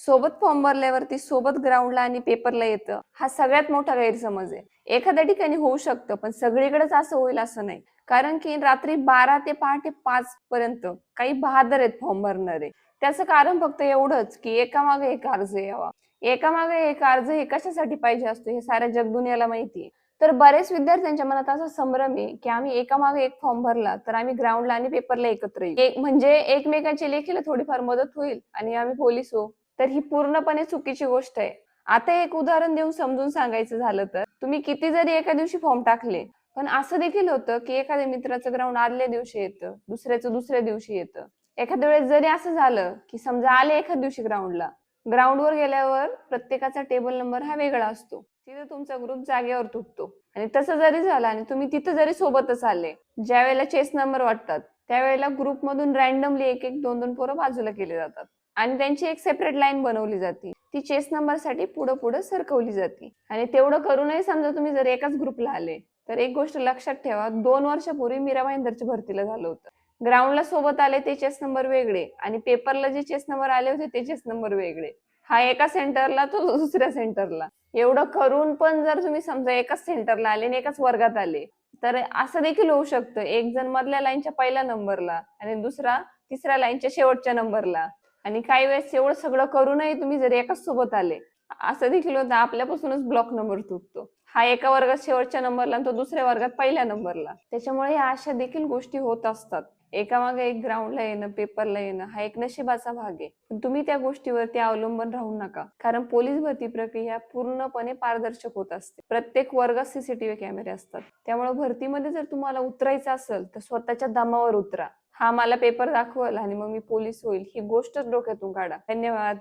सोबत फॉर्म भरल्यावरती सोबत ग्राउंडला आणि पेपरला येतं हा सगळ्यात मोठा गैरसमज आहे. एखाद्या ठिकाणी होऊ शकतं पण सगळीकडेच असं होईल असं नाही. कारण की रात्री बारा ते पहाटे पाच पर्यंत काही बहादर आहेत फॉर्म भरणारे. त्याचं कारण फक्त एवढंच की एकामागे एक अर्ज यावा. एकामागे एक अर्ज हे कशासाठी पाहिजे असतो हे साऱ्या जगदुनियाला माहितीये तर बरेच विद्यार्थ्यांच्या मनात असा संभ्रम आहे की आम्ही एकामागे एक फॉर्म भरला तर आम्ही ग्राउंडला आणि पेपरला एकत्र येऊ. एक म्हणजे एकमेकांच्या लेखीला थोडीफार मदत होईल आणि आम्ही पोलीस हो. तर ही पूर्णपणे चुकीची गोष्ट आहे. आता एक उदाहरण देऊन समजून सांगायचं झालं तर तुम्ही किती जरी एका दिवशी फॉर्म टाकले पण असं देखील होतं की एखाद्या मित्राचं ग्राउंड आदल्या दिवशी येतं दुसऱ्याचं दुसऱ्या दिवशी येतं. एखाद्या वेळेस जरी असं झालं की समजा आले एखाद्या दिवशी ग्राउंडला ग्राउंडवर गेल्यावर प्रत्येकाचा टेबल नंबर हा वेगळा असतो. तिथे तुमचा ग्रुप जागेवर तुटतो. आणि तसं जरी झालं आणि तुम्ही तिथं जरी सोबतच आले ज्या वेळेला चेस नंबर वाटतात त्यावेळेला ग्रुपमधून रॅन्डमली एक एक दोन दोन पोरं बाजूला केले जातात. आणि त्यांची एक सेपरेट लाईन बनवली जाते. ती चेस नंबरसाठी पुढे पुढे सरकवली जाते. आणि तेवढं करूनही समजा तुम्ही जर एकाच ग्रुपला आले तर एक गोष्ट लक्षात ठेवा दोन वर्षापूर्वी मीरा भाईंदरच्या भरतीला झालं होतं. ग्राउंडला सोबत आले ते चेस नंबर वेगळे. आणि पेपरला जे चेस नंबर आले होते ते चेस नंबर वेगळे. हा एका सेंटरला तो दुसऱ्या सेंटरला एवढं करून पण जर तुम्ही समजा एकाच सेंटरला आले आणि एकाच वर्गात आले तर असं देखील होऊ शकतं. एक जण मधल्या लाईनच्या पहिल्या नंबरला आणि दुसरा तिसऱ्या लाईनच्या शेवटच्या नंबरला आणि काही वेळेस एवढं सगळं करूनही तुम्ही जर एकाच सोबत आले असं देखील होतं आपल्यापासूनच ब्लॉक नंबर तुटतो. हा एका वर्गात शेवटच्या नंबरला आणि तो दुसऱ्या वर्गात पहिल्या नंबरला त्याच्यामुळे या अशा देखील गोष्टी होत असतात. एकामागे एक ग्राउंडला येणं पेपरला येणं हा एक नशिबाचा भाग आहे. पण तुम्ही त्या गोष्टीवरती अवलंबून राहू नका. कारण पोलीस भरती प्रक्रिया पूर्णपणे पारदर्शक होत असते. प्रत्येक वर्गात सीसीटीव्ही कॅमेरे असतात. त्यामुळे भरतीमध्ये जर तुम्हाला उतरायचं असेल तर स्वतःच्या दमावर उतरा. हा मला पेपर दाखवल आणि मग मी पोलीस होईल. ही गोष्टच डोक्यातून काढा. धन्यवाद.